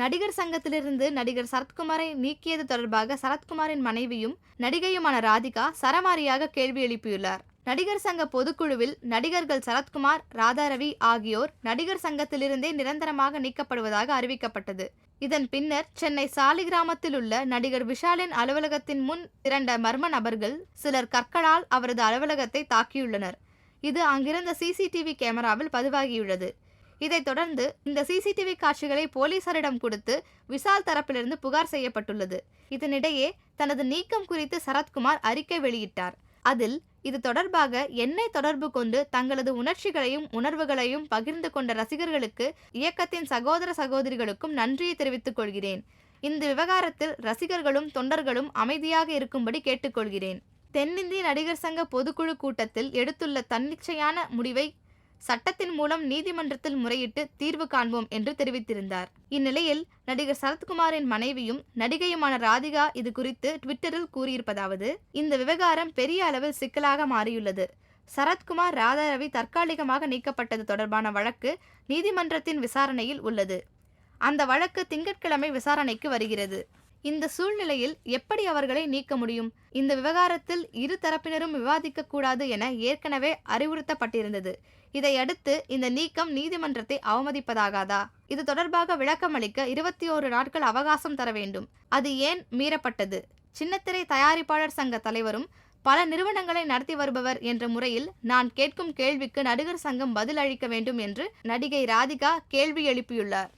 நடிகர் சங்கத்திலிருந்து நடிகர் சரத்குமாரை நீக்கியது தொடர்பாக சரத்குமாரின் மனைவியும் நடிகையுமான ராதிகா சரமாரியாக கேள்வி எழுப்பியுள்ளார். நடிகர் சங்க பொதுக்குழுவில் நடிகர்கள் சரத்குமார் ராதாரவி ஆகியோர் நடிகர் சங்கத்திலிருந்தே நிரந்தரமாக நீக்கப்படுவதாக அறிவிக்கப்பட்டது. இதன் பின்னர் சென்னை சாலிகிராமத்தில் உள்ள நடிகர் விஷாலின் அலுவலகத்தின் முன் திரண்ட மர்ம நபர்கள் சிலர் கற்களால் அவரது அலுவலகத்தை தாக்கியுள்ளனர். இது அங்கிருந்த சிசிடிவி கேமராவில் பதிவாகியுள்ளது. இதைத் தொடர்ந்து இந்த சிசிடிவி காட்சிகளை போலீசாரிடம் கொடுத்து விஷால் தரப்பிலிருந்து புகார் செய்யப்பட்டுள்ளது. இதனிடையே தனது நீக்கம் குறித்து சரத்குமார் அறிக்கை வெளியிட்டார். அதில் இது தொடர்பாக என்னை தொடர்பு கொண்டு தங்களது உணர்ச்சிகளையும் உணர்வுகளையும் பகிர்ந்து கொண்ட ரசிகர்களுக்கு இயக்கத்தின் சகோதர சகோதரிகளுக்கும் நன்றியை தெரிவித்துக் கொள்கிறேன். இந்த விவகாரத்தில் ரசிகர்களும் தொண்டர்களும் அமைதியாக இருக்கும்படி கேட்டுக்கொள்கிறேன் தென்னிந்திய நடிகர் சங்க பொதுக்குழு கூட்டத்தில் எடுத்துள்ள தன்னிச்சையான முடிவை சட்டத்தின் மூலம் நீதிமன்றத்தில் முறையிட்டு தீர்வு காண்போம் என்று தெரிவித்திருந்தார். இந்நிலையில் நடிகர் சரத்குமாரின் மனைவியும் நடிகையுமான ராதிகா இது குறித்து ட்விட்டரில் கூறியிருப்பதாவது இந்த விவகாரம் பெரிய அளவில் சிக்கலாக மாறியுள்ளது. சரத்குமார் ராதாரவி தற்காலிகமாக நீக்கப்பட்டது தொடர்பான வழக்கு நீதிமன்றத்தின் விசாரணையில் உள்ளது. அந்த வழக்கு திங்கட்கிழமை விசாரணைக்கு வருகிறது. இந்த சூழ்நிலையில் எப்படி அவர்களை நீக்க முடியும்? இந்த விவகாரத்தில் இரு தரப்பினரும் விவாதிக்க கூடாது என ஏற்கனவே அறிவுறுத்தப்பட்டிருந்தது. இதையடுத்து இந்த நீக்கம் நீதிமன்றத்தை அவமதிப்பதாகாதா? இது தொடர்பாக விளக்கமளிக்க இருபத்தி ஓரு நாட்கள் அவகாசம் தர வேண்டும். அது ஏன் மீறப்பட்டது? சின்னத்திரை தயாரிப்பாளர் சங்க தலைவரும் பல நிறுவனங்களை நடத்தி வருபவர் என்ற முறையில் நான் கேட்கும் கேள்விக்கு நடிகர் சங்கம் பதில் அளிக்க வேண்டும் என்று நடிகை ராதிகா கேள்வி எழுப்பியுள்ளார்.